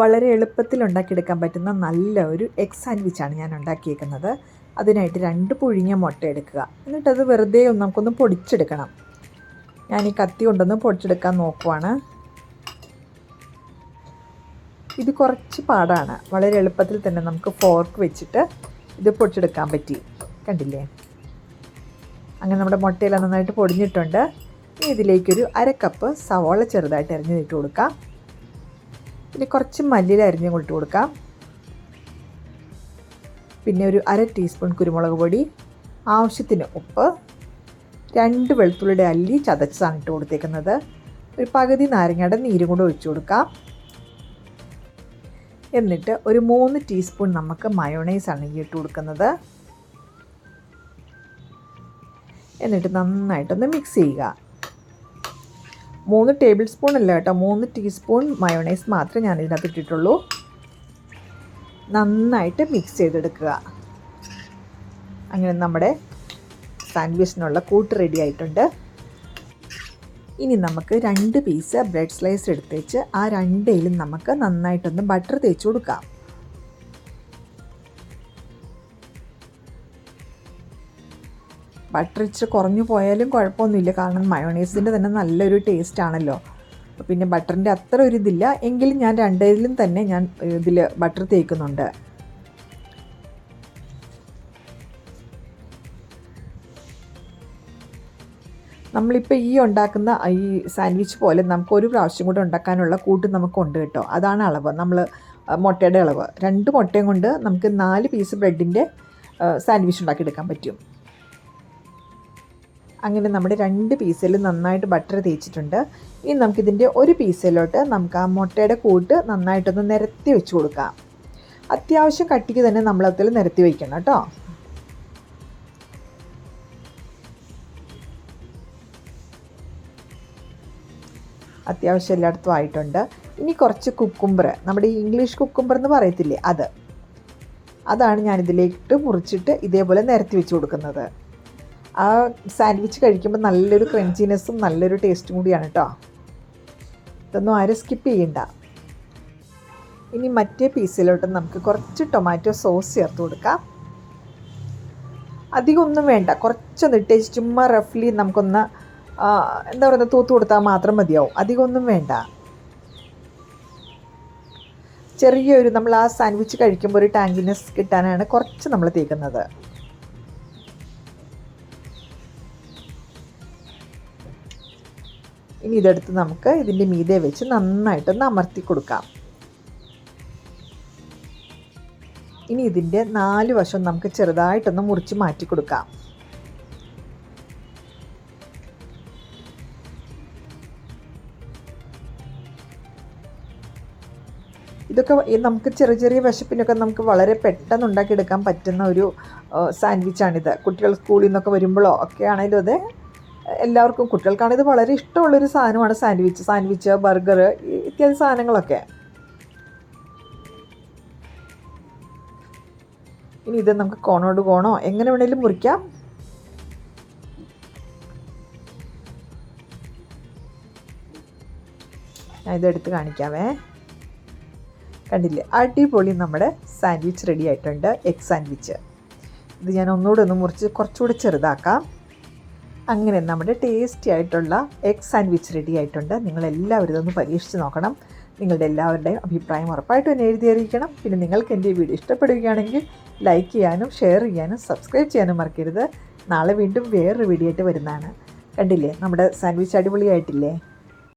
വളരെ എളുപ്പത്തിൽ ഉണ്ടാക്കിയെടുക്കാൻ പറ്റുന്ന നല്ല ഒരു എഗ് സാൻഡ്വിച്ചാണ് ഞാൻ ഉണ്ടാക്കിയേക്കുന്നത്. അതിനായിട്ട് രണ്ട് പുഴുങ്ങിയ മുട്ട എടുക്കുക. എന്നിട്ടത് വെറുതെ ഒന്ന് നമുക്കൊന്ന് പൊടിച്ചെടുക്കണം. ഞാൻ ഈ കത്തി കൊണ്ടൊന്ന് പൊടിച്ചെടുക്കാൻ നോക്കുവാണ്. ഇത് കുറച്ച് പാടാണ്. വളരെ എളുപ്പത്തിൽ തന്നെ നമുക്ക് ഫോർക്ക് വെച്ചിട്ട് ഇത് പൊടിച്ചെടുക്കാൻ പറ്റി. കണ്ടില്ലേ? അങ്ങനെ നമ്മുടെ മുട്ടയെല്ലാം നന്നായിട്ട് പൊടിഞ്ഞിട്ടുണ്ട്. ഇതിലേക്കൊരു അര കപ്പ് സവോള ചെറുതായിട്ട് എറിഞ്ഞിട്ട് കൊടുക്കാം. പിന്നെ കുറച്ച് മല്ലിയിൽ അരിഞ്ഞ് ഇട്ട് കൊടുക്കാം. പിന്നെ ഒരു അര ടീസ്പൂൺ കുരുമുളക് പൊടി ആവശ്യത്തിന് ഉപ്പ് രണ്ട് വെളുത്തുള്ളിയുടെ അല്ലി ചതച്ചതാണ് ഇട്ട് കൊടുത്തേക്കുന്നത്. ഒരു പകുതി നാരങ്ങയുടെ നീരും കൂടെ ഒഴിച്ചു കൊടുക്കാം. എന്നിട്ട് ഒരു മൂന്ന് ടീസ്പൂൺ നമുക്ക് മയോണൈസാണ് ഈ ഇട്ട് കൊടുക്കുന്നത്. എന്നിട്ട് നന്നായിട്ടൊന്ന് മിക്സ് ചെയ്യുക. മൂന്ന് ടേബിൾ സ്പൂൺ അല്ല കേട്ടോ മൂന്ന് ടീസ്പൂൺ മയോണൈസ് മാത്രമേ ഞാൻ ഇതിനകത്ത് ഇട്ടിട്ടുള്ളൂ. നന്നായിട്ട് മിക്സ് ചെയ്തെടുക്കുക. അങ്ങനെ നമ്മുടെ സാൻഡ്വിച്ചിനുള്ള കൂട്ട് റെഡി ആയിട്ടുണ്ട്. ഇനി നമുക്ക് രണ്ട് പീസ് ബ്രെഡ് സ്ലൈസ് എടുത്തേച്ച് ആ രണ്ടേലും നമുക്ക് നന്നായിട്ടൊന്ന് ബട്ടർ തേച്ച് കൊടുക്കാം. ബട്ടർ ഇച്ചിരി കുറഞ്ഞു പോയാലും കുഴപ്പമൊന്നുമില്ല. കാരണം മയോണൈസിന്റെ തന്നെ നല്ലൊരു ടേസ്റ്റ് ആണല്ലോ. പിന്നെ ബട്ടറിന്റെ അത്ര ഒരു ഇതില്ല. എങ്കിലും ഞാൻ രണ്ടേതിലും തന്നെ ഞാൻ ഇതിൽ ബട്ടർ തേക്കുന്നുണ്ട്. നമ്മളിപ്പോൾ ഈ ഉണ്ടാക്കുന്ന ഈ സാൻഡ്വിച്ച് പോലെ നമുക്ക് ഒരു പ്രാവശ്യം കൂടെ ഉണ്ടാക്കാനുള്ള കൂട്ട് നമുക്കുണ്ട് കേട്ടോ. അതാണ് അളവ്. നമ്മൾ മുട്ടയുടെ അളവ്. രണ്ട് മുട്ടയും കൊണ്ട് നമുക്ക് നാല് പീസ് ബ്രെഡിന്റെ സാൻഡ്വിച്ച് ഉണ്ടാക്കിയെടുക്കാൻ പറ്റും. അങ്ങനെ നമ്മുടെ രണ്ട് പീസിൽ നന്നായിട്ട് ബട്ടർ തേച്ചിട്ടുണ്ട്. ഇനി നമുക്കിതിന്റെ ഒരു പീസിലോട്ട് നമുക്ക് ആ മുട്ടയുടെ കൂട്ട് നന്നായിട്ടൊന്ന് നിരത്തി വെച്ച് കൊടുക്കാം. അത്യാവശ്യം കട്ടിക്ക് തന്നെ നമ്മളതിൽ നിരത്തി വയ്ക്കണം കേട്ടോ. അത്യാവശ്യം എല്ലായിടത്തും ആയിട്ടുണ്ട്. ഇനി കുറച്ച് കുക്കുംബർ നമ്മുടെ ഇംഗ്ലീഷ് കുക്കുംബർ എന്ന് പറയത്തില്ലേ അത്. അതാണ് ഞാനിതിലേക്ക് മുറിച്ചിട്ട് ഇതേപോലെ നിരത്തി വെച്ച് കൊടുക്കുന്നത്. ആ സാൻഡ്വിച്ച് കഴിക്കുമ്പോൾ നല്ലൊരു ക്രഞ്ചിനെസ്സും നല്ലൊരു ടേസ്റ്റും കൂടിയാണ് കേട്ടോ ഇതൊന്നും ആരും സ്കിപ്പ് ചെയ്യണ്ട. ഇനി മറ്റേ പീസിലോട്ട് നമുക്ക് കുറച്ച് ടൊമാറ്റോ സോസ് ചേർത്ത് കൊടുക്കാം. അധികം ഒന്നും വേണ്ട. കുറച്ചൊന്ന് ഇട്ടേച്ച് ചുമ്മാ റഫ്ലി നമുക്കൊന്ന് എന്താ പറയുക തൂത്ത് കൊടുത്താൽ മാത്രം മതിയാവും. അധികം ഒന്നും വേണ്ട. ചെറിയൊരു നമ്മൾ ആ സാൻഡ്വിച്ച് കഴിക്കുമ്പോൾ ഒരു ടാങ്കിനെസ് കിട്ടാനാണ് കുറച്ച് നമ്മൾ തേക്കുന്നത്. ഇനി ഇതെടുത്ത് നമുക്ക് ഇതിന്റെ മീതെ വെച്ച് നന്നായിട്ടൊന്ന് അമർത്തി കൊടുക്കാം. ഇനി ഇതിന്റെ നാല് വശം നമുക്ക് ചെറുതായിട്ടൊന്ന് മുറിച്ച് മാറ്റി കൊടുക്കാം. ഇതൊക്കെ നമുക്ക് ചെറിയ ചെറിയ വിശപ്പിനൊക്കെ നമുക്ക് വളരെ പെട്ടെന്ന് ഉണ്ടാക്കിയെടുക്കാൻ പറ്റുന്ന ഒരു സാൻഡ്വിച്ചാണിത്. കുട്ടികൾ സ്കൂളിൽ നിന്നൊക്കെ വരുമ്പോഴോ ഒക്കെ ആണെങ്കിലും അതെ എല്ലാവർക്കും കുട്ടികൾക്കാണ് ഇത് വളരെ ഇഷ്ടമുള്ളൊരു സാധനമാണ് സാൻഡ്വിച്ച്. സാൻഡ്വിച്ച് ബർഗർ ഇത്യാദി സാധനങ്ങളൊക്കെ. ഇനി ഇത് നമുക്ക് കോണോട് കോണോ എങ്ങനെ വേണേലും മുറിക്കാം. ഞാൻ ഇതെടുത്ത് കാണിക്കാമേ കണ്ടില്ലേ? അടിപൊളി നമ്മുടെ സാൻഡ്വിച്ച് റെഡി ആയിട്ടുണ്ട് എഗ് സാൻഡ്വിച്ച്. ഇത് ഞാൻ ഒന്നുകൂടെ ഒന്ന് മുറിച്ച് കുറച്ചുകൂടി ചെറുതാക്കാം. അങ്ങനെ നമ്മുടെ ടേസ്റ്റി ആയിട്ടുള്ള എഗ് സാൻഡ്വിച്ച് റെഡി ആയിട്ടുണ്ട്. നിങ്ങളെല്ലാവരും ഇതൊന്ന് പരീക്ഷിച്ച് നോക്കണം. നിങ്ങളുടെ എല്ലാവരുടെയും അഭിപ്രായം ഉറപ്പായിട്ടും എന്നെ എഴുതി അറിയിക്കണം. പിന്നെ നിങ്ങൾക്ക് എന്റെ വീഡിയോ ഇഷ്ടപ്പെടുകയാണെങ്കിൽ ലൈക്ക് ചെയ്യാനും ഷെയർ ചെയ്യാനും സബ്സ്ക്രൈബ് ചെയ്യാനും മറക്കരുത്. നാളെ വീണ്ടും വേറൊരു വീഡിയോ ആയിട്ട് വരുന്നതാണ്. കണ്ടില്ലേ? നമ്മുടെ സാൻഡ്വിച്ച് അടിപൊളിയായിട്ടില്ലേ?